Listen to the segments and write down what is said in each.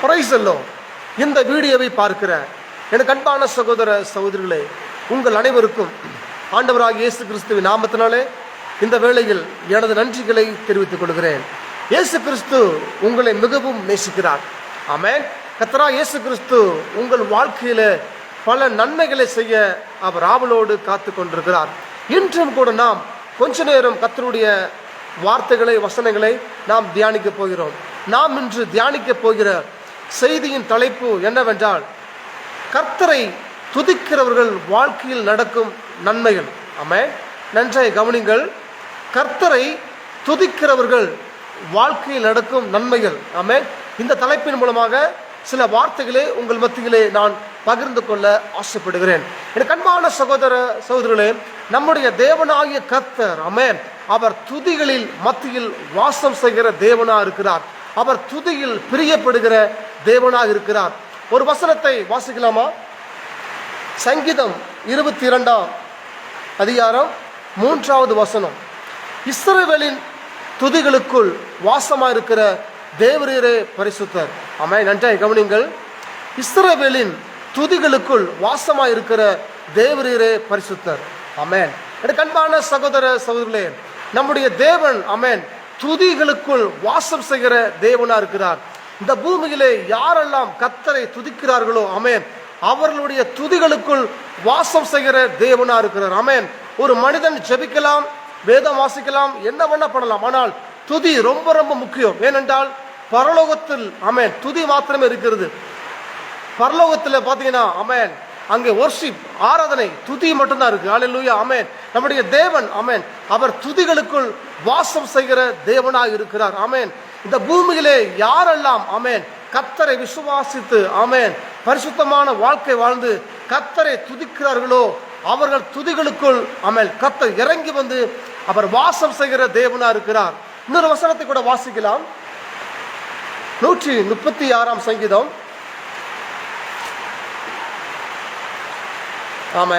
பிரைசல்லோ இந்த வீடியோவை பார்க்கிற எனக்கு அன்பான சகோதர சகோதரிகளே உங்கள் அனைவருக்கும் ஆண்டவராக இயேசு கிறிஸ்துவின் நாமத்தினாலே இந்த வேளையில் எனது நன்றிகளை தெரிவித்துக் கொள்கிறேன். இயேசு கிறிஸ்து உங்களை மிகவும் நேசிக்கிறார். ஆமேன். கத்தரா இயேசு கிறிஸ்து உங்கள் வாழ்க்கையில பல நன்மைகளை செய்ய அவர் ஆவலோடு காத்து கொண்டிருக்கிறார். இன்றும் கூட நாம் கொஞ்ச நேரம் கத்தருடைய வார்த்தைகளை வசனங்களை நாம் தியானிக்க போகிறோம். நாம் இன்று தியானிக்க போகிற செய்தியின் தலைப்பு என்னவென்றால் கர்த்தரை துதிக்கிறவர்கள் வாழ்க்கையில் நடக்கும் நன்மைகள். ஆமே. நன்றாய் கவனிங்கள். கர்த்தரை துதிக்கிறவர்கள் வாழ்க்கையில் நடக்கும் நன்மைகள். ஆமே. இந்த தலைப்பின் மூலமாக சில வார்த்தைகளை உங்கள் மத்தியிலே நான் பகிர்ந்து கொள்ள ஆசைப்படுகிறேன். எனக்கு அன்பான சகோதர சகோதரர்களே நம்முடைய தேவனாகிய கர்த்தர் அமேன் அவர் துதிகளில் மத்தியில் வாசம் செய்கிற தேவனா இருக்கிறார். அவர் துதியில் பிரியப்படுகிற தேவனாக இருக்கிறார். ஒரு வசனத்தை வாசிக்கலாமா? சங்கீதம் இருபத்தி இரண்டாம் அதிகாரம் மூன்றாவது வசனம். இஸ்ரவேலின் துதிகளுக்குள் வாசமாக இருக்கிற தேவரீரே பரிசுத்தர். அம்மா நன்றாக கவனிங்கள் இஸ்ரவேலின் துதிகளுக்குள் வாசமாக இருக்கிற தேவரீரே பரிசுத்தர். அமேன் எனக்கு அன்பான சகோதர சகோதரர்களே நம்முடைய தேவன் அமேன் துதிகளுக்குள் வாசம் செய்கிற தேவனா இருக்கிறார். இந்த பூமியிலே யாரெல்லாம் கத்தரை துதிக்கிறார்களோ அமேன் அவர்களுடைய துதிகளுக்குள் வாசம் செய்கிற தேவனா இருக்கிறார். அமேன் ஒரு மனிதன் ஜெபிக்கலாம் வேதம் வாசிக்கலாம் என்ன பண்ண பண்ணலாம். ஆனால் துதி ரொம்ப ரொம்ப முக்கியம். ஏனென்றால் பரலோகத்தில் அமேன் துதி மாத்திரமே இருக்கிறது. பரலோகத்தில் பார்த்தீங்கன்னா அமேன் அங்கே ஒர்ஷிப் ஆராதனை துதி மட்டும்தான் இருக்கு. ஹalleluya அமேன் நம்முடைய தேவன் அமேன் அவர் துதிகளுக்குள் வாசம் செய்கிற தேவனாக இருக்கிறார் அமேன் இந்த பூமியிலே யாரெல்லாம் அமேன் கத்தரை விசுவாசித்து அமேன் பரிசுத்தமான வாழ்க்கை வாழ்ந்து கத்தரை துதிக்கிறார்களோ அவர்கள் துதிகளுக்குள் அமேன் கத்தர் இறங்கி வந்து அவர் வாசம் செய்கிற தேவனாக இருக்கிறார். இன்னொரு வசனத்தை கூட வாசிக்கலாம். நூற்றி முப்பத்தி ஆறாம் சங்கீதம். ஆமா.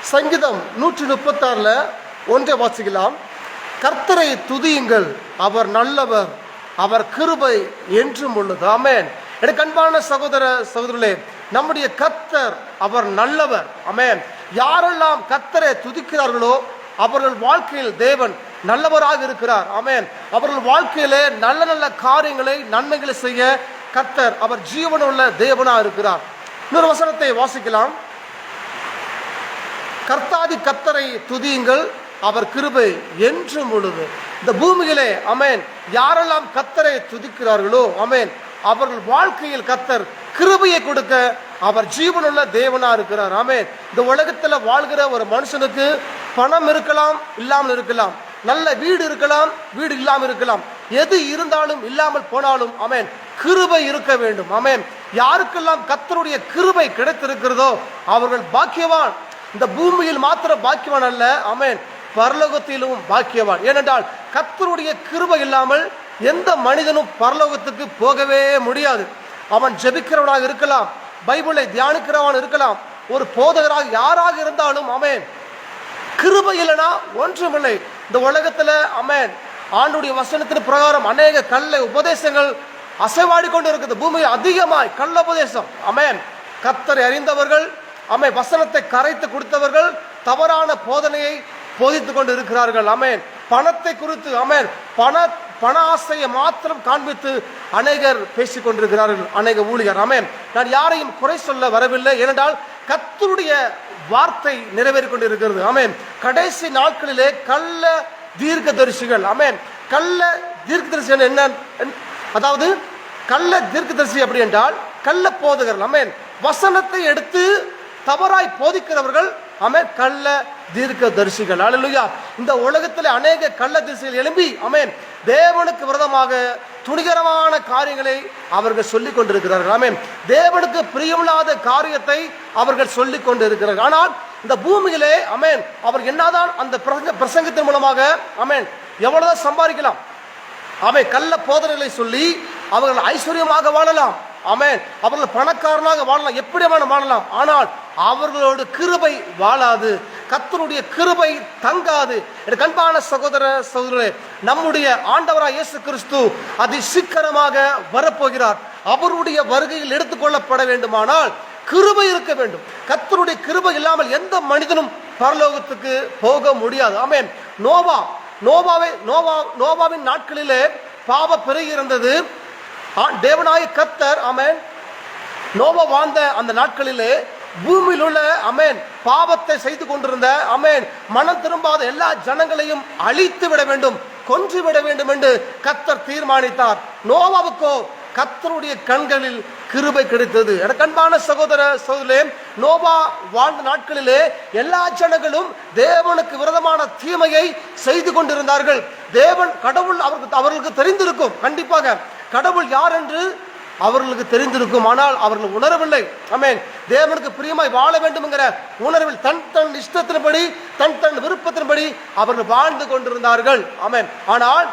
சங்கீதம் நூற்றி முப்பத்தாறில் ஒன்றை வாசிக்கலாம். கர்த்தரை துதியுங்கள் அவர் நல்லவர் அவர் கிருபை என்றும் உள்ளது. ஆமென். எனக்கு அன்பான சகோதர சகோதரர்களே நம்முடைய கத்தர் அவர் நல்லவர். அமேன் யாரெல்லாம் கத்தரை துதிக்கிறார்களோ அவர்கள் வாழ்க்கையில் தேவன் நல்லவராக இருக்கிறார். அமேன் அவர்கள் வாழ்க்கையிலே நல்ல நல்ல காரியங்களை நன்மைகளை செய்ய கர்த்தர் அவர் ஜீவனுள்ள தேவனா இருக்கிறார். இன்னொரு வசனத்தை வாசிக்கலாம். கர்த்தாதி கத்தரை துதியுங்கள் அவர் கிருபை என்றும் உள்ளது இந்த பூமியிலே அமேன் யாரெல்லாம் கத்தரை துதிக்கிறார்களோ அமேன் அவர்கள் வாழ்க்கையில் கத்தர் கிருபையை கொடுக்க அவர் ஜீவனுள்ள தேவனா இருக்கிறார். அமேன் இந்த உலகத்துல வாழ்கிற ஒரு மனுஷனுக்கு பணம் இருக்கலாம் இல்லாமல் இருக்கலாம். நல்ல வீடு இருக்கலாம் வீடு இல்லாமல் இருக்கலாம். எது இருந்தாலும் இல்லாமல் போனாலும் அமேன் கிருபை இருக்க வேண்டும் அமேன். யாருக்கெல்லாம் கத்தருடைய கிருபை கிடைத்திருக்கிறதோ அவர்கள் பாக்கியவான். இந்த பூமியில் மாத்திரம் பாக்கியவான் அல்ல அமேன். பரலோகத்திலும் பாக்கியவான். ஏனென்றால் கத்தருடைய கிருபை இல்லாமல் எந்த மனிதனும் பரலோகத்துக்கு போகவே முடியாது. அவன் ஜெபிக்கிறவனாக இருக்கலாம் பைபிளை தியானிக்கிறவன் இருக்கலாம் ஒரு போதகராக யாராக இருந்தாலும் அமேன். கிருபை இல்லைனா ஒன்றுமில்லை. இந்த உலகத்தில் அமேன். ஆண்டுடைய வசனத்தின் பிரகாரம் அநேக கள்ள உபதேசங்கள் அசைவாடி கொண்டு இருக்குது பூமியில் அதிகமாய் கள்ள உபதேசம். அமேன். கத்தரை அறிந்தவர்கள் அமை வசனத்தை கரைத்து கொடுத்தவர்கள் தவறான போதனையை போதித்து கொண்டு இருக்கிறார்கள் அமேன். பணத்தை குறித்து அமேன் பண பண ஆசையை மாத்திரம் காண்பித்து அநேகர் பேசிக் கொண்டிருக்கிறார்கள். அநேக ஊழியர். அமேன். நான் யாரையும் குறை சொல்ல வரவில்லை. ஏனென்றால் கத்தருடைய வார்த்தை நிறைவேறிக் கொண்டிருக்கிறது அமேன் கடைசி நாட்களிலே கள்ள தீர்க்கதரிசிகள் அமேன் கள்ள தீர்க்கதரிசிகள் என்ன அதாவது கள்ள தீர்க்கதரிசி அப்படி என்றால் கள்ள போதகர்கள் அமேன் வசனத்தை எடுத்து தவறாய் போதிக்கிறவர்கள் அமேன். கள்ள தீர்க்க தரிசிகள் அழலுயா இந்த உலகத்தில் அநேக கள்ள தரிசிகள் எழும்பி அமேன். தேவனுக்கு விரதமாக துணிகரமான காரியங்களை அவர்கள் சொல்லிக் கொண்டிருக்கிறார்கள். அமேன். தேவனுக்கு பிரியமில்லாத காரியத்தை அவர்கள் சொல்லிக் கொண்டிருக்கிறார்கள். ஆனால் இந்த பூமியிலே அமேன் அவர் என்னதான் அந்த பிரசங்க பிரசங்கத்தின் மூலமாக அமேன் எவ்வளவுதான் சம்பாதிக்கலாம். அவை கள்ள போதனைகளை சொல்லி அவர்கள் ஐஸ்வர்யமாக வாழலாம். ஆமென். அவர்கள் பணக்காரனாக வாழலாம். எப்படி வேணும் வாழலாம்? ஆனால் அவர்களோட கிருபை வாழாது. கத்தனுடைய கிருபை தங்காது. என் கண்பான சகோதர சகோதரே நம்முடைய ஆண்டவராய் இயேசு கிறிஸ்து அதி சீக்கிரமாக வரப்போகிறார். அவருடைய வருகையில் எடுத்துக்கொள்ளப்பட வேண்டுமானால் கிருபை இருக்க வேண்டும். கர்த்தருடைய கிருபை இல்லாமல் எந்த மனிதனும் பரலோகத்துக்கு போக முடியாது. ஆமேன். நோவா நோவாவை நோவா நோவாவின் நாட்களிலே பாவ பெருகி இருந்தது தேவனாய கத்தர் அமேன் நோவா வாழ்ந்த அந்த நாட்களிலே பூமியில் உள்ள அமேன் பாவத்தை செய்து கொண்டிருந்த அமேன் மனம் திரும்பாத எல்லா ஜனங்களையும் அழித்து விட வேண்டும் கொன்று விட வேண்டும் என்று கத்தர் தீர்மானித்தார். நோவாவுக்கோ கத்தருடைய கண்களில் கிருபை கிடைத்தது. எனக்கு அன்பான சகோதர சகோதரே நோவா வாழ்ந்த நாட்களிலே எல்லா ஜனங்களும் தேவனுக்கு விரதமான தீமையை செய்து கொண்டிருந்தார்கள். தேவன் கடவுள் அவருக்கு அவர்களுக்கு தெரிந்திருக்கும். கண்டிப்பாக கடவுள் யார் என்று அவர்களுக்கு தெரிந்திருக்கும் ஆனால் அவர்கள் உணரவில்லை. அமேன் தேவனுக்கு பிரியமாய் வாழ வேண்டும்ங்கிற உணர்வில் தன் தன் இஷ்டத்தின்படி தன் தன் விருப்பத்தின்படி அவர்கள் வாழ்ந்து கொண்டிருந்தார்கள். அமேன் ஆனால்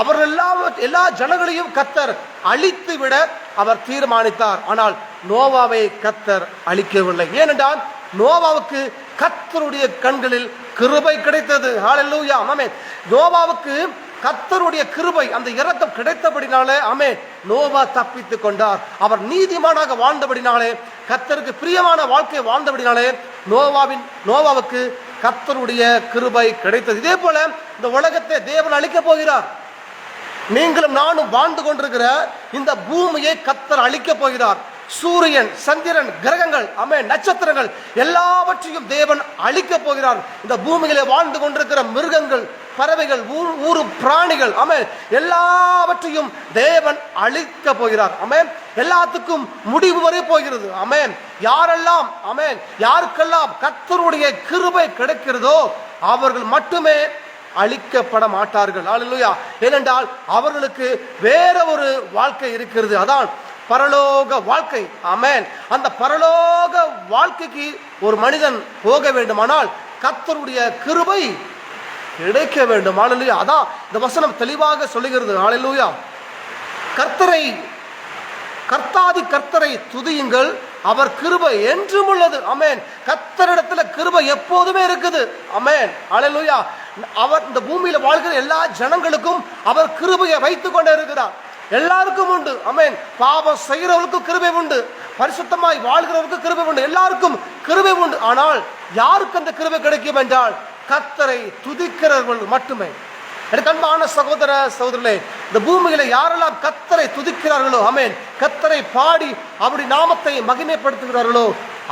அவர்கள் எல்லா எல்லா ஜனங்களையும் கத்தர் அழித்து விட அவர் தீர்மானித்தார். ஆனால் நோவாவை கத்தர் அழிக்கவில்லை. ஏனென்றால் நோவாவுக்கு கத்தருடைய கண்களில் கிருபை கிடைத்தது. ஹalleluya ஆமென். நோவாவுக்கு கத்தருடைய கிருபை அந்த இரக்கம் கிடைத்தபடினாலே ஆமே நோவா தப்பித்து கொண்டார். அவர் நீதிமானாக வாழ்ந்தபடினாலே கத்தருக்கு பிரியமான வாழ்க்கை வாழ்ந்தபடினாலே நோவாவின் நோவாவுக்கு கத்தருடைய கிருபை கிடைத்தது. இதே போல இந்த உலகத்தை தேவன் அழிக்கப் போகிறார். நீங்களும் நானும் வாழ்ந்து கொண்டிருக்கிற இந்த பூமியை கத்தர் அழிக்கப் போகிறார். சூரியன் சந்திரன் கிரகங்கள் அமே நட்சத்திரங்கள் எல்லாவற்றையும் தேவன் அழிக்கப் போகிறார். இந்த பூமியிலே வாழ்ந்து கொண்டிருக்கிற மிருகங்கள் பறவைகள் ஊர் ஊரு பிராணிகள் அமே எல்லாவற்றையும் தேவன் அழிக்க போகிறார் அமேன் எல்லாத்துக்கும் முடிவு வரை போகிறது அமேன் யாரெல்லாம் அமேன் யாருக்கெல்லாம் கத்தருடைய கிருபை கிடைக்கிறதோ அவர்கள் மட்டுமே அழிக்கப்பட மாட்டார்கள். ஆளுயா ஏனென்றால் அவர்களுக்கு வேற ஒரு வாழ்க்கை இருக்கிறது அதான் பரலோக வாழ்க்கை ஆமென் அந்த பரலோக வாழ்க்கைக்கு ஒரு மனிதன் போக வேண்டுமானால் கத்தருடைய கிருபை கிடைக்க வேண்டும். அல்லேலூயா அதான் இந்த வசனம் தெளிவாக சொல்லுகிறது. அல்லேலூயா கர்த்தரை கர்த்தாதி கர்த்தரை துதியுங்கள். அவர் கிருபை என்றும் உள்ளது. அமேன் கர்த்தரிடத்துல கிருபை எப்போதுமே இருக்குது. அமேன் அழலுயா அவர் இந்த பூமியில வாழ்கிற எல்லா ஜனங்களுக்கும் அவர் கிருபையை வைத்துக் கொண்டே இருக்கிறார். எல்லாருக்கும் உண்டு. அமேன் பாவம் செய்கிறவர்களுக்கும் கிருபை உண்டு. பரிசுத்தமாய் வாழ்கிறவருக்கும் கிருபை உண்டு. எல்லாருக்கும் கிருபை உண்டு. ஆனால் யாருக்கு அந்த கிருபை கிடைக்கும் என்றால் கத்தரை துதிக்கிறவர்கள் மட்டுமே. எனக்கு அன்பான சகோதர சகோதரர்களே இந்த பூமியில யாரெல்லாம் கத்தரை துதிக்கிறார்களோ அமேன் கத்தரை பாடி அப்படி நாமத்தை மகிமைப்படுத்துகிறார்களோ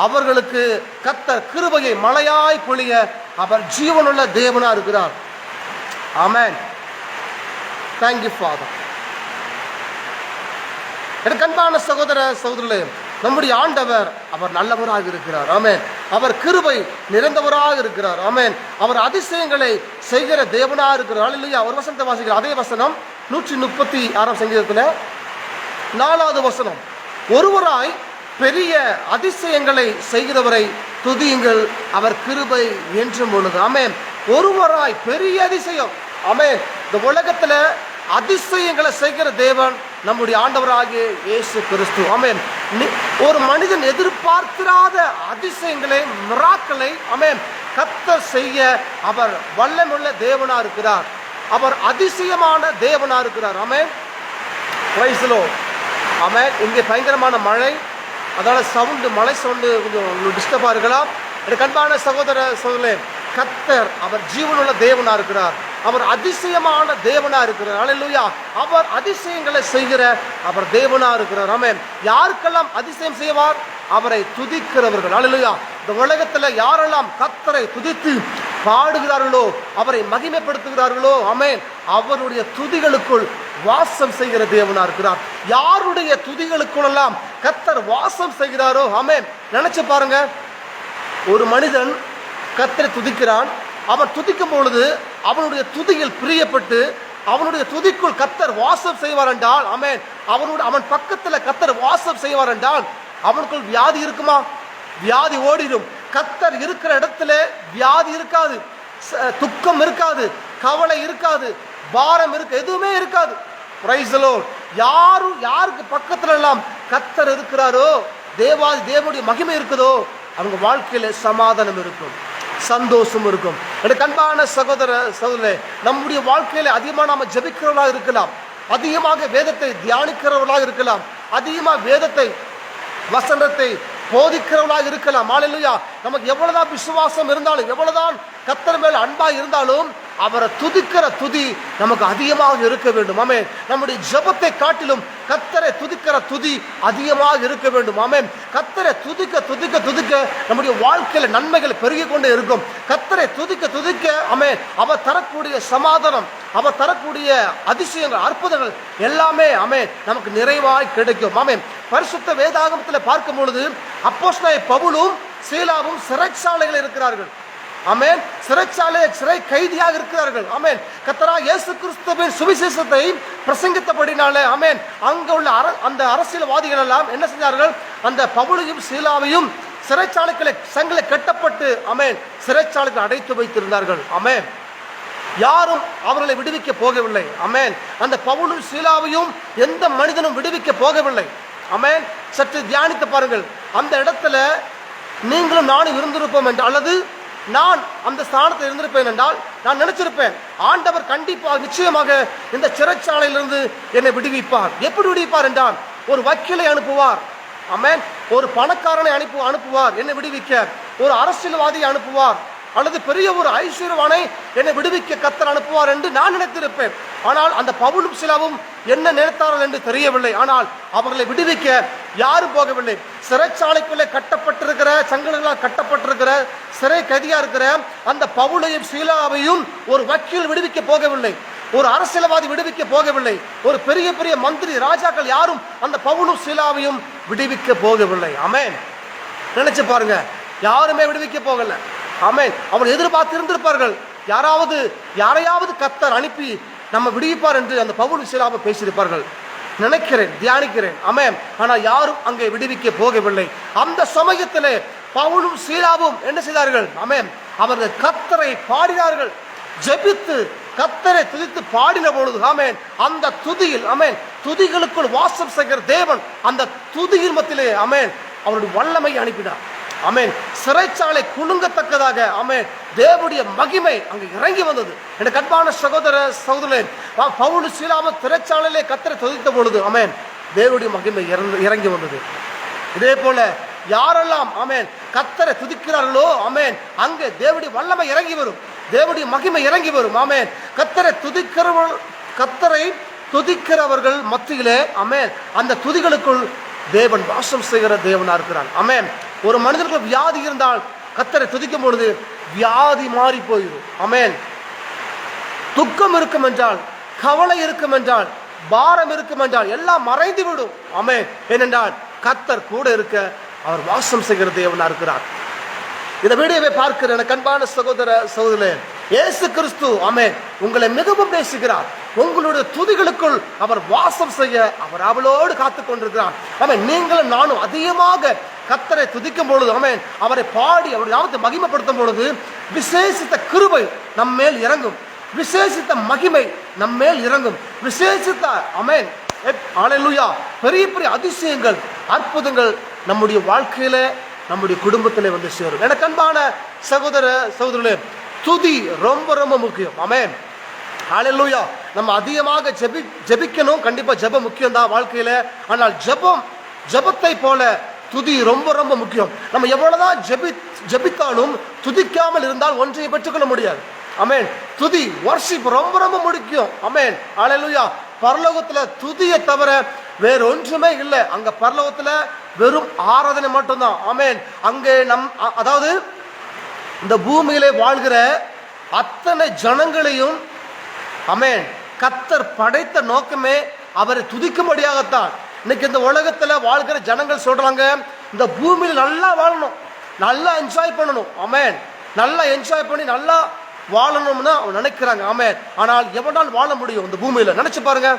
அவர்களுக்கு கத்தர் கிருபையை மழையாய் பொழிய அவர் ஜீவனுள்ள தேவனா இருக்கிறார். அமேன் தேங்க்யூ ஃபாதர் எனக்கு அன்பான சகோதர சகோதரர்களே நம்முடைய ஆண்டவர் அவர் நல்லவராக இருக்கிறார். அமேன் அவர் கிருபை நிறைந்தவராக இருக்கிறார். ஆமேன். அவர் அதிசயங்களை செய்கிற தேவனாக இருக்கிறார். இல்லையா அவர் வசனத்தை வாசிக்கிற அதே வசனம் நூற்றி முப்பத்தி ஆறாம் சங்கீதத்தில் நாலாவது வசனம். ஒருவராய் பெரிய அதிசயங்களை செய்கிறவரை துதியுங்கள். அவர் கிருபை என்றும் பொழுது. ஆமேன். ஒருவராய் பெரிய அதிசயம். ஆமென். இந்த உலகத்தில் அதிசயங்களை செய்கிற தேவன் நம்முடைய ஆண்டவராகிய இயேசு கிறிஸ்து. அமேன் ஒரு மனிதன் எதிர்பார்த்திராத அதிசயங்களை மிராக்களை அமேன் கத்தர் செய்ய அவர் வல்லமுள்ள தேவனா இருக்கிறார். அவர் அதிசயமான தேவனா இருக்கிறார். அமேன் வயசுலோ அமேன் இங்கே பயங்கரமான மழை. அதனால சவுண்டு மழை சவுண்டு கொஞ்சம் டிஸ்டர்பாக இருக்கலாம். எனக்கு அன்பான சகோதர சகோதரே கத்தர் அவர் ஜீவனுள்ள தேவனா இருக்கிறார். அவர் அதிசயமான தேவனா இருக்கிறார். அல்லேலூயா அவர் அதிசயங்களை செய்கிற அவர் தேவனா இருக்கிறார். ஆமே யாருக்கெல்லாம் அதிசயம் செய்வார்? அவரை துதிக்கிறவர்கள். அல்லேலூயா இந்த உலகத்துல யாரெல்லாம் கத்தரை துதித்து பாடுகிறார்களோ அவரை மகிமைப்படுத்துகிறார்களோ அமேன் அவருடைய துதிகளுக்குள் வாசம் செய்கிற தேவனா இருக்கிறார். யாருடைய துதிகளுக்குள்ளெல்லாம் கத்தர் வாசம் செய்கிறாரோ அமேன் நினைச்சு பாருங்க. ஒரு மனிதன் கத்தரை துதிக்கிறான் அவன் துதிக்கும் பொழுது அவனுடைய துதியில் பிரியப்பட்டு அவனுடைய துதிக்குள் கத்தர் வாசம் செய்வார் என்றால் அவன் அவனுடைய அவன் பக்கத்தில் கத்தர் வாசம் செய்வார் என்றால் அவனுக்குள் வியாதி இருக்குமா? வியாதி ஓடிடும். கத்தர் இருக்கிற இடத்துல வியாதி இருக்காது. துக்கம் இருக்காது. கவலை இருக்காது. பாரம் இருக்கு எதுவுமே இருக்காது. பிரைஸ் யாரும் யாருக்கு பக்கத்துல எல்லாம் கத்தர் இருக்கிறாரோ தேவாதி தேவனுடைய மகிமை இருக்குதோ அவங்க வாழ்க்கையில சமாதானம் இருக்கும். சந்தோஷம் இருக்கும். எனக்கு அன்பான சகோதர சகோதரே நம்முடைய வாழ்க்கையில அதிகமாக நாம ஜெபிக்கிறவர்களாக இருக்கலாம். அதிகமாக வேதத்தை தியானிக்கிறவர்களாக இருக்கலாம். அதிகமாக வேதத்தை வசனத்தை போதிக்கிறவர்களாக இருக்கலாம். மாலையிலுயா நமக்கு எவ்வளவுதான் விசுவாசம் இருந்தாலும் எவ்வளவுதான் கத்தர் மேல் அன்பா இருந்தாலும் அவரை துதிக்கிற துதி நமக்கு அதிகமாக இருக்க வேண்டும். ஆமே நம்முடைய ஜெபத்தை காட்டிலும் கத்தரை துதிக்கிற துதி அதிகமாக இருக்க வேண்டும். ஆமே கத்தரை துதிக்க துதிக்க துதிக்க நம்முடைய வாழ்க்கையில நன்மைகள் பெருகி கொண்டே இருக்கும். கத்தரை துதிக்க துதிக்க ஆமே அவர் தரக்கூடிய சமாதானம் அவர் தரக்கூடிய அதிசயங்கள் அற்புதங்கள் எல்லாமே ஆமே நமக்கு நிறைவாய் கிடைக்கும். ஆமே பரிசுத்த வேதாகமத்தில் பார்க்கும் பொழுது அப்போஸ்னாய் பவுலும் சீலாவும் சிறைச்சாலைகள் இருக்கிறார்கள். அமேன் சிறைச்சாலை சிறை கைதியாக இருக்கிறார்கள். அமேன் கத்தரா இயேசு கிறிஸ்துவின் சுவிசேஷத்தை பிரசங்கித்தபடினாலே அமேன் அங்கு உள்ள அர- அந்த அரசியல்வாதிகள் எல்லாம் என்ன செஞ்சார்கள்? அந்த பவுலையும் சீலாவையும் சிறைச்சாலைகளை சங்கில கட்டப்பட்டு அமேன் சிறைச்சாலைகள் அடைத்து வைத்திருந்தார்கள். அமேன் யாரும் அவர்களை விடுவிக்க போகவில்லை. அமேன் அந்த பவுலும் சீலாவையும் எந்த மனிதனும் விடுவிக்க போகவில்லை. அமேன் சற்று தியானித்து பாருங்கள். அந்த இடத்துல நீங்களும் நானும் இருந்திருப்போம் என்று அல்லது நான் அந்த ஸ்தானத்தில் இருந்திருப்பேன் என்றால் நான் நினைச்சிருப்பேன். ஆண்டவர் கண்டிப்பாக நிச்சயமாக இந்த சிறைச்சாலையிலிருந்து என்னை விடுவிப்பார். எப்படி விடுவிப்பார் என்றால் ஒரு வக்கீலை அனுப்புவார். அமேன் ஒரு பணக்காரனை அனுப்பு அனுப்புவார். என்னை விடுவிக்க. ஒரு அரசியல்வாதியை அனுப்புவார். அல்லது பெரிய ஒரு ஐஸ்வர்யவானை என்னை விடுவிக்க கத்தர் அனுப்புவார் என்று நான் நினைத்திருப்பேன். ஆனால் அந்த பவுலும் சிலாவும் என்ன நினைத்தார்கள் என்று தெரியவில்லை. ஆனால் அவர்களை விடுவிக்க யாரும் போகவில்லை. சிறைச்சாலைக்குள்ளே கட்டப்பட்டிருக்கிற சங்கடங்களால் கட்டப்பட்டிருக்கிற சிறை கைதியா இருக்கிற அந்த பவுலையும் சீலாவையும் ஒரு வக்கீல் விடுவிக்க போகவில்லை. ஒரு அரசியல்வாதி விடுவிக்க போகவில்லை. ஒரு பெரிய பெரிய மந்திரி ராஜாக்கள் யாரும் அந்த பவுலும் சீலாவையும் விடுவிக்க போகவில்லை. அமேன் நினைச்சு பாருங்க. யாருமே விடுவிக்க போகல. ஆமேன். அவர் எதிர்பார்த்து இருந்திருப்பார்கள். யாராவது யாரையாவது கத்தர் அனுப்பி நம்ம விடுவிப்பார் என்று அந்த பவுல் சிலாப பேசியிருப்பார்கள். நினைக்கிறேன் தியானிக்கிறேன். அமேன் ஆனால் யாரும் அங்கே விடுவிக்க போகவில்லை. அந்த சமயத்திலே பவுலும் சீலாவும் என்ன செய்தார்கள்? அமேன் அவர்கள் கத்தரை பாடினார்கள். ஜெபித்து கத்தரை துதித்து பாடின பொழுது ஆமேன் அந்த துதியில் அமேன் துதிகளுக்குள் வாசம் செய்கிற தேவன் அந்த துதியின் மத்திலே அமேன் அவருடைய வல்லமை அனுப்பினார். ஆமென். சிறைச்சாலை குலுங்கத்தக்கதாக அமேன் தேவனுடைய மகிமை அங்கு இறங்கி வந்தது. எனக்கு அன்பான சகோதர சகோதரன் பவுல் சீலாம சிறைச்சாலையிலே கத்தரை துதித்த பொழுது அமேன் தேவனுடைய மகிமை இறந்து இறங்கி வந்தது. இதே போல யாரெல்லாம் அமேன் கத்தரை துதிக்கிறார்களோ அமேன் அங்கே தேவனுடைய வல்லமை இறங்கி வரும். தேவடைய மகிமை இறங்கி வரும் ஆமேன். கத்தரை துதிக்கிறவர்கள் கத்தரை துதிக்கிறவர்கள் மத்தியிலே அமேன் அந்த துதிகளுக்குள் தேவன் வாசம் செய்கிற தேவனா இருக்கிறான் அமேன் ஒரு மனிதனுக்கு வியாதி இருந்தால் கத்தரை துதிக்கும் பொழுது வியாதி மாறி போயிடும் அமேன் துக்கம் இருக்கும் என்றால் கவலை இருக்கும் என்றால் பாரம் இருக்கும் என்றால் எல்லாம் மறைந்து விடும். அமே ஏனென்றால் கத்தர் கூட இருக்க அவர் வாசம் செய்கிற தேவனா இருக்கிறார். இந்த வீடியோவை பார்க்கிற எனக்கு அன்பான சகோதர சகோதரன் இயேசு கிறிஸ்து அமே உங்களை மிகவும் நேசிக்கிறார். உங்களுடைய துதிகளுக்குள் அவர் வாசம் செய்ய அவர் அவளோடு காத்துக் கொண்டிருக்கிறார் ஆமே நீங்களும் நானும் அதிகமாக கத்தரை துதிக்கும் பொழுது அமேன் அவரை பாடி அவருடைய நாமத்தை மகிமைப்படுத்தும் பொழுது விசேஷித்த கிருபை நம் மேல் இறங்கும். விசேஷித்த மகிமை நம் மேல் இறங்கும். விசேஷித்த அமேன் ஆலையா பெரிய பெரிய அதிசயங்கள் அற்புதங்கள் நம்முடைய வாழ்க்கையில நம்முடைய குடும்பத்திலே வந்து சேரும். எனக்கு அன்பான சகோதர சகோதரர்களே துதி ரொம்ப ரொம்ப முக்கியம். அமேன் ஹalleluya. நம்ம அதிகமாக ஜெபி ஜெபிக்கணும். கண்டிப்பா ஜெபம் முக்கியம் தான் வாழ்க்கையில. ஆனால் ஜெபம் ஜெபத்தை போல துதி ரொம்ப ரொம்ப முக்கியம். நம்ம எவ்வளவுதான் ஜெபி ஜெபித்தாலும் துதிக்காமல் இருந்தால் ஒன்றையை பெற்றுக்கொள்ள முடியாது. அமேன் துதி வர்ஷிப் ரொம்ப ரொம்ப முக்கியம். அமேன் ஹalleluya பரலோகத்துல துதியை தவிர வேற ஒன்றுமே இல்லை. அங்க பரலோகத்துல வெறும் ஆராதனை மட்டும்தான். அமேன் அங்கே நம் அ- அதாவது இந்த பூமியிலே வாழ்கிற அத்தனை ஜனங்களையும் அமேன் கத்தர் படைத்த நோக்கமே அவரை துதிக்கும்படியாகத்தான். இன்னைக்கு இந்த உலகத்தில் வாழ்கிற ஜனங்கள் சொல்கிறாங்க இந்த பூமியில் நல்லா வாழணும் நல்லா என்ஜாய் பண்ணணும். அமேன் நல்லா என்ஜாய் பண்ணி நல்லா வாழணும்னு அவங்க நினைக்கிறாங்க. அமேன் ஆனால் எவனால் வாழ முடியும் இந்த பூமியில்? நினச்சி பாருங்க.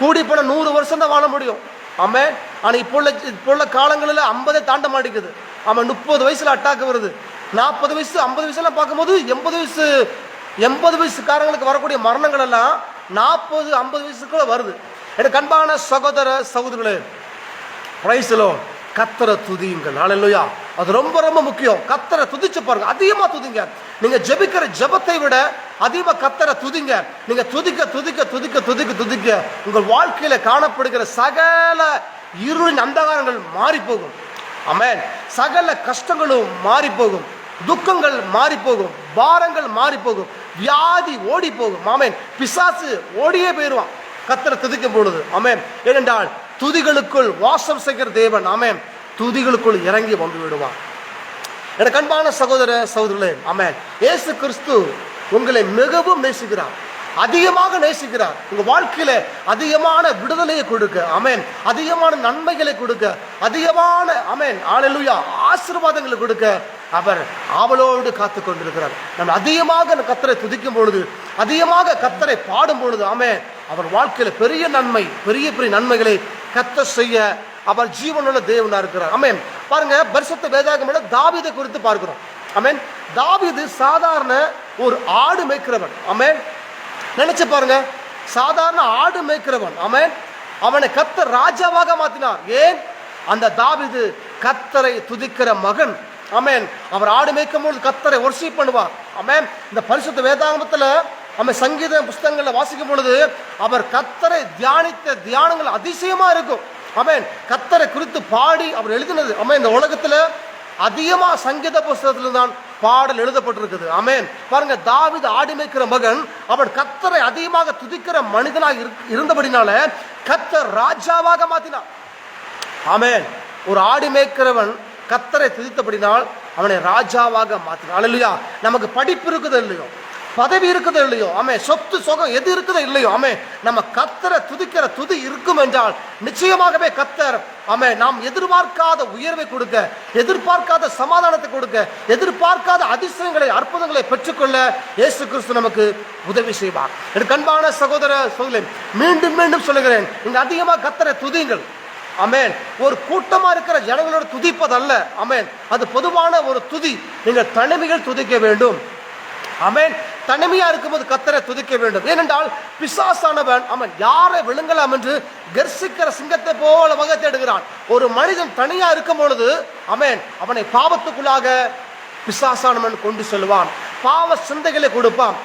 கூடி போன நூறு வருஷம் தான் வாழ முடியும். அமேன் ஆனால் இப்போ உள்ள இப்போ உள்ள காலங்களில் ஐம்பதே தாண்ட மாட்டேங்குது. ஆமாம் முப்பது வயசில் அட்டாக் வருது. நாற்பது வயசு ஐம்பது வயசுலாம் பார்க்கும்போது எண்பது வயசு எண்பது வயசுக்காரங்களுக்கு வரக்கூடிய மரணங்கள் எல்லாம் நாற்பது ஐம்பது வயசுக்குள்ளே வருது. எனக்கு அன்பான சகோதர சகோதரர்களே பிரைஸ்லோ கத்தரை துதியுங்கள். நாளையா அது ரொம்ப ரொம்ப முக்கியம். கத்தரை துதிச்சு பாருங்க. அதிகமா துதிங்க. நீங்க ஜெபிக்கிற ஜெபத்தை விட அதிகமா கத்தரை துதிங்க. நீங்க துதிக்க துதிக்க துதிக்க துதிக்க துதிக்க உங்கள் வாழ்க்கையில காணப்படுகிற சகல இருளின் அந்தகாரங்கள் மாறி போகும் அமேன் சகல கஷ்டங்களும் மாறி போகும் துக்கங்கள் மாறி போகும் பாரங்கள் மாறி போகும் வியாதி ஓடி போகும் மாமேன் பிசாசு ஓடியே போயிடுவான் கத்தரை துதிக்கும் பொழுது ஆமென். ஏனென்றால் துதிகளுக்குள் வாசம் செய்கிற தேவன் ஆமென். துதிகளுக்குள் இறங்கி வந்து விடுவான் எனக்கு அன்பான சகோதர சகோதரர்களே ஆமென். இயேசு கிறிஸ்து உங்களை மிகவும் நேசிக்கிறார். அதிகமாக நேசிக்கிறார். உங்க வாழ்க்கையில அதிகமான விடுதலையை கொடுக்க அமேன் அதிகமான நன்மைகளை கொடுக்க அதிகமான அமேன் ஆளலுயா ஆசீர்வாதங்களை கொடுக்க அவர் ஆவலோடு காத்து கொண்டிருக்கிறார். நம்ம அதிகமாக அந்த கத்தரை துதிக்கும் பொழுது அதிகமாக கத்தரை பாடும் பொழுது ஆமே அவர் வாழ்க்கையில பெரிய நன்மை பெரிய பெரிய நன்மைகளை கத்த செய்ய அவர் ஜீவனுள்ள தேவனா இருக்கிறார். ஆமென். பாருங்க பரிசுத்த வேதாகமோட தாவிதை குறித்து பார்க்கிறோம். ஆமென். தாவிது சாதாரண ஒரு ஆடு மேய்க்கிறவன். ஆமென். நினைச்சு பாருங்க சாதாரண ஆடு மேய்க்கிறவன். ஆமென். அவனை கத்த ராஜாவாக மாத்தினார். ஏன்? அந்த தாவிது கத்தரை துதிக்கிற மகன் அமேன் அவர் ஆடு மேய்க்கும் பொழுது கத்தரை ஒர்ஷிப் பண்ணுவார். அமேன் இந்த பரிசுத்த வேதாங்கத்தில் நம்ம சங்கீத புஸ்தகங்களை வாசிக்கும் பொழுது அவர் கத்தரை தியானித்த தியானங்கள் அதிசயமா இருக்கும். அமேன் கத்தரை குறித்து பாடி அவர் எழுதினது. அமேன் இந்த உலகத்தில் அதிகமாக சங்கீத புஸ்தகத்தில் தான் பாடல் எழுதப்பட்டிருக்குது. அமேன் பாருங்க தாவித ஆடி மேய்க்கிற மகன் அவன் கத்தரை அதிகமாக துதிக்கிற மனிதனாக இரு- இருந்தபடினால கத்தர் ராஜாவாக மாத்தினான் அமேன் ஒரு ஆடி மேய்க்கிறவன் கத்தரை துதித்தபடினால் அவனை ராஜாவாக மாற்றினான் இல்லையா நமக்கு படிப்பு இருக்குதோ இல்லையோ பதவி இருக்குதோ இல்லையோ ஆமே சொத்து சுகம் எது இருக்குதோ இல்லையோ. ஆமே நம்ம கத்தரை துதிக்கிற துதி இருக்கும் என்றால் நிச்சயமாகவே கத்தர் ஆமே நாம் எதிர்பார்க்காத உயர்வை கொடுக்க எதிர்பார்க்காத சமாதானத்தை கொடுக்க எதிர்பார்க்காத அதிசயங்களை அற்புதங்களை பெற்றுக்கொள்ள இயேசு கிறிஸ்து நமக்கு உதவி செய்வார். எனக்கு அன்பான சகோதர சகோதரி மீண்டும் மீண்டும் சொல்லுகிறேன். இங்கே அதிகமாக கத்தரை துதிங்கள் அமேன் ஒரு கூட்டமா இருக்கிற ஜனங்களோட துதிப்பதல்ல. அமேன் அது பொதுவான ஒரு துதி. நீங்கள் தனிமையில் துதிக்க வேண்டும். அமேன் தனிமையா இருக்கும்போது கத்தரை துதிக்க வேண்டும். ஏனென்றால் பிசாசானவன் அவன் யாரை விழுங்கலாம் என்று கர்சிக்கிற சிங்கத்தை போல வகை தேடுகிறான். ஒரு மனிதன் தனியாக இருக்கும் பொழுது அமேன் அவனை பாவத்துக்குள்ளாக பிசாசானவன் கொண்டு செல்வான் பாவ சிந்தைகளை கொடுப்பான்.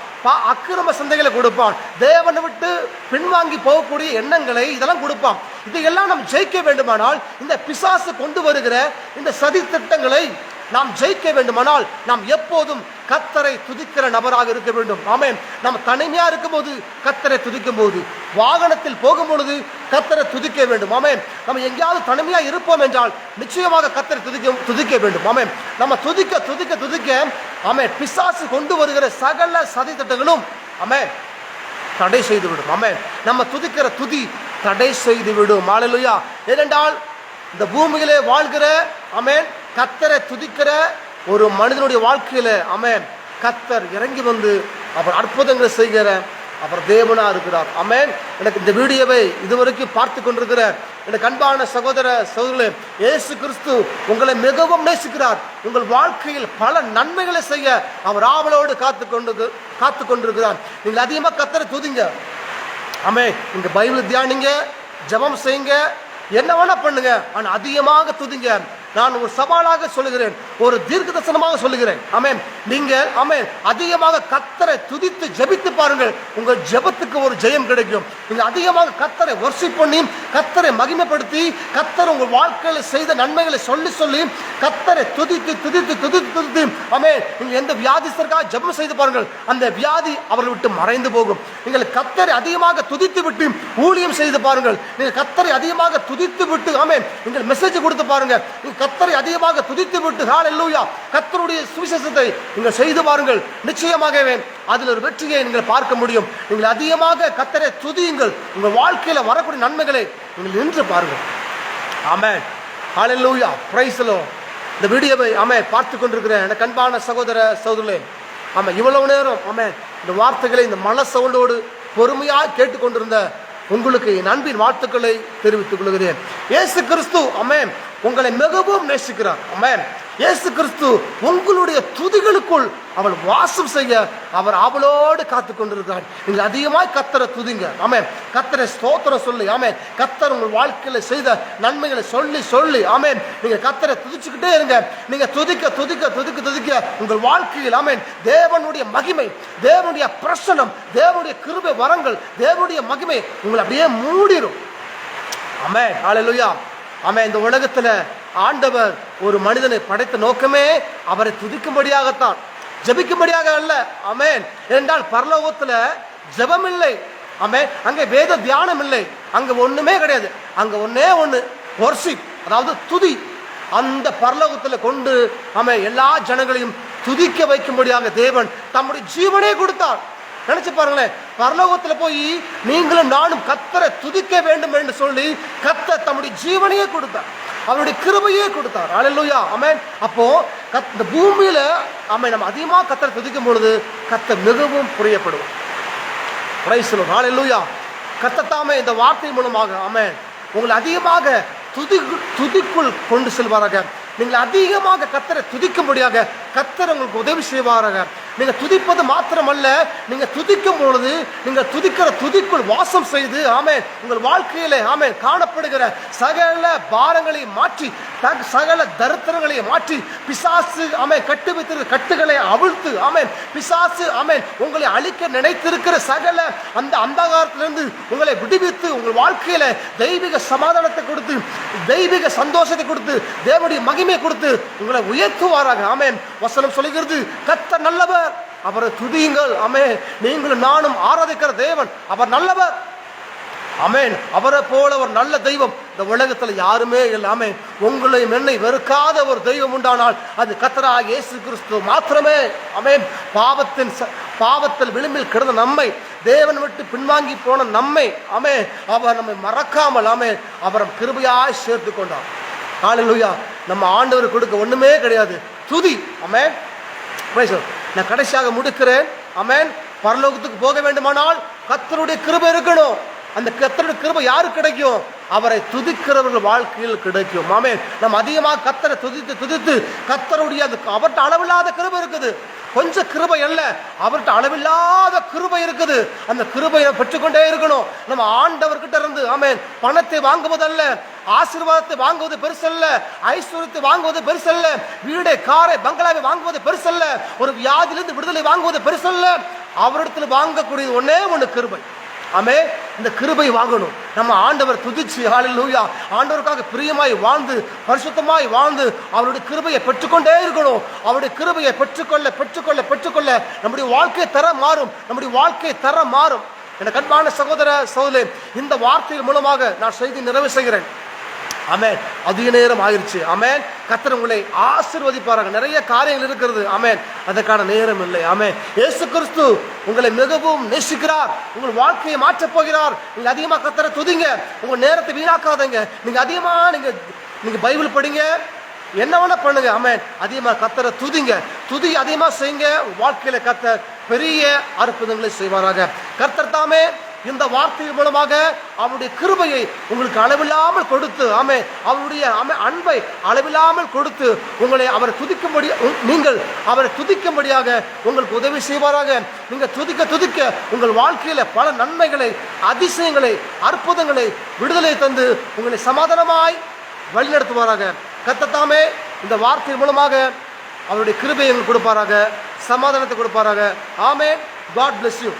அக்கிரம சிந்தைகளை கொடுப்பான். தேவனை விட்டு பின்வாங்கி போகக்கூடிய எண்ணங்களை இதெல்லாம் கொடுப்பான். இதையெல்லாம் நாம் ஜெயிக்க வேண்டுமானால் இந்த பிசாசு கொண்டு வருகிற இந்த சதி திட்டங்களை நாம் ஜெயிக்க வேண்டுமானால் நாம் எப்போதும் கத்தரை துதிக்கிற நபராக இருக்க வேண்டும். ஆமேன். நம்ம தனிமையா இருக்கும்போது கத்தரை துதிக்கும் போது வாகனத்தில் போகும் பொழுது கத்தரை துதிக்க வேண்டும். ஆமென். நம்ம எங்கேயாவது தனிமையா இருப்போம் என்றால் நிச்சயமாக கத்தரை துதிக்க துதிக்க வேண்டும். ஆமென். நம்ம துதிக்க துதிக்க துதிக்க ஆமே பிசாசு கொண்டு வருகிற சகல சதி திட்டங்களும் ஆமே தடை செய்து விடும் நம்ம துதிக்கிற துதி தடை செய்து விடும் மாலையா ஏனென்றால் இந்த பூமியிலே வாழ்கிற அமேன் கத்தரை துதிக்கிற ஒரு மனிதனுடைய வாழ்க்கையில் அமேன் கத்தர் இறங்கி வந்து அவர் அற்புதங்களை செய்கிற அவர் தேவனா இருக்கிறார். அமேன் எனக்கு இந்த வீடியோவை இதுவரைக்கும் பார்த்து கொண்டிருக்கிற எனக்கு அன்பான சகோதர சகோதரர்களே இயேசு கிறிஸ்து உங்களை மிகவும் நேசிக்கிறார். உங்கள் வாழ்க்கையில் பல நன்மைகளை செய்ய அவர் ஆவலோடு காத்து கொண்டு காத்து கொண்டிருக்கிறார். நீங்கள் அதிகமாக கத்தரை துதிங்க. அமே இங்க பைபிள் தியானிங்க ஜெபம் செய்யுங்க என்ன வேணால் பண்ணுங்க ஆனால் அதிகமாக துதிங்க. நான் ஒரு சவாலாக சொல்லுகிறேன் ஒரு தீர்க்க தரிசனமாக சொல்லுகிறேன். அமேன் நீங்கள் அமேன் அதிகமாக கத்தரை துதித்து ஜெபித்து பாருங்கள். உங்கள் ஜெபத்துக்கு ஒரு ஜெயம் கிடைக்கும். நீங்கள் அதிகமாக கத்தரை ஒர்ஷிப் பண்ணி கத்தரை மகிமைப்படுத்தி கத்தர் உங்கள் வாழ்க்கையில் செய்த நன்மைகளை சொல்லி சொல்லி கத்தரை துதித்து துதித்து துதித்து துதித்து அமேன் நீங்கள் எந்த வியாதிஸ்தருக்காக ஜெபம் செய்து பாருங்கள் அந்த வியாதி அவர்களை விட்டு மறைந்து போகும். நீங்கள் கத்தரை அதிகமாக துதித்து விட்டு ஊழியம் செய்து பாருங்கள். நீங்கள் கத்தரை அதிகமாக துதித்து விட்டு ஆமென் நீங்கள் மெசேஜ் கொடுத்து பாருங்கள் நீங்கள் கத்தரை அதிகமாக துதித்து விட்டு ஹால் ஹalleluya கத்தருடைய சுவிசேஷத்தை நீங்கள் செய்து பாருங்கள் நிச்சயமாகவே அதில் ஒரு வெற்றியை நீங்கள் பார்க்க முடியும். நீங்கள் அதிகமாக கத்தரை துதியுங்கள். உங்கள் வாழ்க்கையில் வரக்கூடிய நன்மைகளை நீங்கள் நின்று பாருங்கள். ஆமென். ஹalleluya பிரைஸ் இந்த வீடியோவை ஆமே பார்த்து கொண்டிருக்கிறேன். எனக்கு அன்பான சகோதர சகோதரே ஆமா இவ்வளவு நேரம் ஆமே இந்த வார்த்தைகளை இந்த மன சவுண்டோடு பொறுமையாக கேட்டுக்கொண்டிருந்த உங்களுக்கு என் அன்பின் வாழ்த்துக்களை தெரிவித்துக் கொள்கிறேன். ஏசு கிறிஸ்து அமேன் உங்களை மிகவும் நேசிக்கிறார். அமேன் இயேசு கிறிஸ்து உங்களுடைய துதிகளுக்குள் அவள் வாசம் செய்ய அவர் அவளோடு காத்து கொண்டிருக்கிறார். நீங்கள் அதிகமாய் கத்தரை துதிங்க. ஆமே கத்தரை ஸ்தோத்திரம் சொல்லி. ஆமே கத்தர் உங்கள் வாழ்க்கையில செய்த நன்மைகளை சொல்லி சொல்லி. ஆமே நீங்க கத்தரை துதிச்சுக்கிட்டே இருங்க. நீங்க துதிக்க துதிக்க துதிக்க துதிக்க உங்கள் வாழ்க்கையில் ஆமென் தேவனுடைய மகிமை தேவனுடைய பிரசனம் தேவனுடைய கிருபை வரங்கள் தேவனுடைய மகிமை உங்களை அப்படியே மூடிரும். ஆமே ஹalleluya அவன் இந்த உலகத்தில் ஆண்டவர் ஒரு மனிதனை படைத்த நோக்கமே அவரை துதிக்கும்படியாகத்தான் ஜெபிக்கும்படியாக அல்ல. அமேன் என்றால் பரலோகத்தில் ஜெபம் இல்லை அமேன் அங்கே வேத தியானம் இல்லை அங்கே ஒன்றுமே கிடையாது. அங்கே ஒன்றே ஒன்று worship அதாவது துதி. அந்த பரலோகத்தில் கொண்டு அவன் எல்லா ஜனங்களையும் துதிக்க வைக்கும்படியாக தேவன் தம்முடைய ஜீவனே கொடுத்தான் நினைச்சு பாருங்களேன். பரலோகத்தில் போய் நீங்களும் நானும் கத்தரை துதிக்க வேண்டும் என்று சொல்லி கத்த தம்முடைய ஜீவனையே கொடுத்தார். அவருடைய கிருபையே கொடுத்தார். அல்லேலூயா அமேன் அப்போ கத் இந்த பூமியில அமை நம்ம அதிகமாக கத்தரை துதிக்கும் பொழுது கத்த மிகவும் புரியப்படுவோம் பிரைசலும் ஹalleluya கத்தத்தாமே இந்த வார்த்தை மூலமாக அமேன் உங்களை அதிகமாக துதி துதிக்குள் கொண்டு செல்வாராக. நீங்கள் அதிகமாக கத்தரை துதிக்கும்படியாக கத்தர் உங்களுக்கு உதவி செய்வாராக. நீங்கள் துதிப்பது மாத்திரமல்ல நீங்க துதிக்கும் பொழுது நீங்கள் துதிக்கிற துதிக்குள் வாசம் செய்து ஆமே உங்கள் வாழ்க்கையில ஆமே காணப்படுகிற சகல பாரங்களை மாற்றி தக- சகல தரித்திரங்களை மாற்றி பிசாசு ஆமே கட்டு வைத்திருக்கிற கட்டுகளை அவிழ்த்து ஆமென் பிசாசு ஆமென் உங்களை அழிக்க நினைத்திருக்கிற சகல அந்த அந்தகாரத்திலிருந்து உங்களை விடுவித்து உங்கள் வாழ்க்கையில தெய்வீக சமாதானத்தை கொடுத்து தெய்வீக சந்தோஷத்தை கொடுத்து தேவனுடைய மகிமை கொடுத்து உங்களை உயர்த்துவாராக ஆமேன். வசனம் சொல்லுகிறது கத்த நல்லவர் அவரை துதியுங்கள் அமே நீங்களும் நானும் ஆராதிக்கிற தேவன் அவர் நல்லவர். அமேன் அவரை போல ஒரு நல்ல தெய்வம் இந்த உலகத்தில் யாருமே இல்லை உங்களையும் என்னை வெறுக்காத ஒரு தெய்வம் உண்டானால் அது கத்தரா இயேசு கிறிஸ்து மாத்திரமே அமேன் பாவத்தின் ச- பாவத்தில் விளிம்பில் கிடந்த நம்மை தேவன் விட்டு பின்வாங்கி போன நம்மை அமே அவர் நம்மை மறக்காமல் அமே அவரை கிருபையாய் சேர்த்து கொண்டார். ஆளுயா நம்ம ஆண்டவர் கொடுக்க ஒன்றுமே கிடையாது. துதி. அமேன் நான் கடைசியாக முடிக்கிறேன். அமேன் பரலோகத்துக்கு போக வேண்டுமானால் கத்தருடைய கிருபை இருக்கணும். அந்த கத்தருடைய கிருபை யாருக்கு கிடைக்கும்? அவரை துதிக்கிறவர்கள் வாழ்க்கையில் கிடைக்கும். ஆமென். நம்ம அதிகமாக கத்தரை துதித்து துதித்து கத்தருடைய அந்த அவர்கிட்ட அளவில்லாத கிருபை இருக்குது. கொஞ்சம் கிருபை அல்ல. அவர்கிட்ட அளவில்லாத கிருபை இருக்குது. அந்த கிருபையை பெற்றுக்கொண்டே இருக்கணும். நம்ம ஆண்டவர்கிட்ட இருந்து ஆமேன் பணத்தை வாங்குவதல்ல. ஆசீர்வாதத்தை வாங்குவது பெருசல்ல ஐஸ்வர்யத்தை வாங்குவது பெருசல்ல வீடை காரை பங்களாவை வாங்குவது பெருசல்ல ஒரு வியாதியிலிருந்து விடுதலை வாங்குவது பெருசல்ல. அவரிடத்தில் வாங்கக்கூடியது ஒன்னே ஒன்று கிருபை. ஆமே இந்த கிருபை வாங்கணும். நம்ம ஆண்டவர் துதிச்சு ஹalleluya ஆண்டவருக்காக பிரியமாய் வாழ்ந்து பரிசுத்தமாய் வாழ்ந்து அவருடைய கிருபையை பெற்றுக்கொண்டே இருக்கணும். அவருடைய கிருபையை பெற்றுக்கொள்ள பெற்றுக்கொள்ள பெற்றுக்கொள்ள நம்முடைய வாழ்க்கை தர மாறும். நம்முடைய வாழ்க்கை தர மாறும். என கண்பான சகோதர சகோதரன் இந்த வார்த்தையின் மூலமாக நான் செய்தி நிறைவு செய்கிறேன். அமேன் அதிக நேரம் ஆயிடுச்சு அமேன் கத்தர் உங்களை ஆசிர்வதிப்பாராங்க நிறைய காரியங்கள் இருக்கிறது. அமேன் அதற்கான நேரம் இல்லை. அமேன் ஏசு கிறிஸ்து உங்களை மிகவும் நேசிக்கிறார். உங்கள் வாழ்க்கையை மாற்றப் போகிறார். நீங்கள் அதிகமாக கத்தரை துதிங்க. உங்கள் நேரத்தை வீணாக்காதீங்க. நீங்கள் அதிகமாக நீங்கள் நீங்கள் பைபிள் படிங்க. என்ன வேணா பண்ணுங்க. அமேன் அதிகமாக கத்தரை துதிங்க. துதி அதிகமாக செய்யுங்க. வாழ்க்கையில் கத்த கத்தர் பெரிய அற்புதங்களை செய்வாராக. கர்த்தர் தாமே இந்த வார்த்தையின் மூலமாக அவருடைய கிருபையை உங்களுக்கு அளவில்லாமல் கொடுத்து ஆமே அவருடைய அன்பை அளவில்லாமல் கொடுத்து உங்களை அவரை துதிக்கும்படி நீங்கள் அவரை துதிக்கும்படியாக உங்களுக்கு உதவி செய்வாராக. நீங்கள் துதிக்க துதிக்க உங்கள் வாழ்க்கையில் பல நன்மைகளை அதிசயங்களை அற்புதங்களை விடுதலை தந்து உங்களை சமாதானமாய் வழிநடத்துவாராக. கத்தத்தாமே இந்த வார்த்தையின் மூலமாக அவருடைய கிருபையை எங்களுக்கு கொடுப்பாராக சமாதானத்தை கொடுப்பாராக. ஆமே காட் பிளஸ் யூ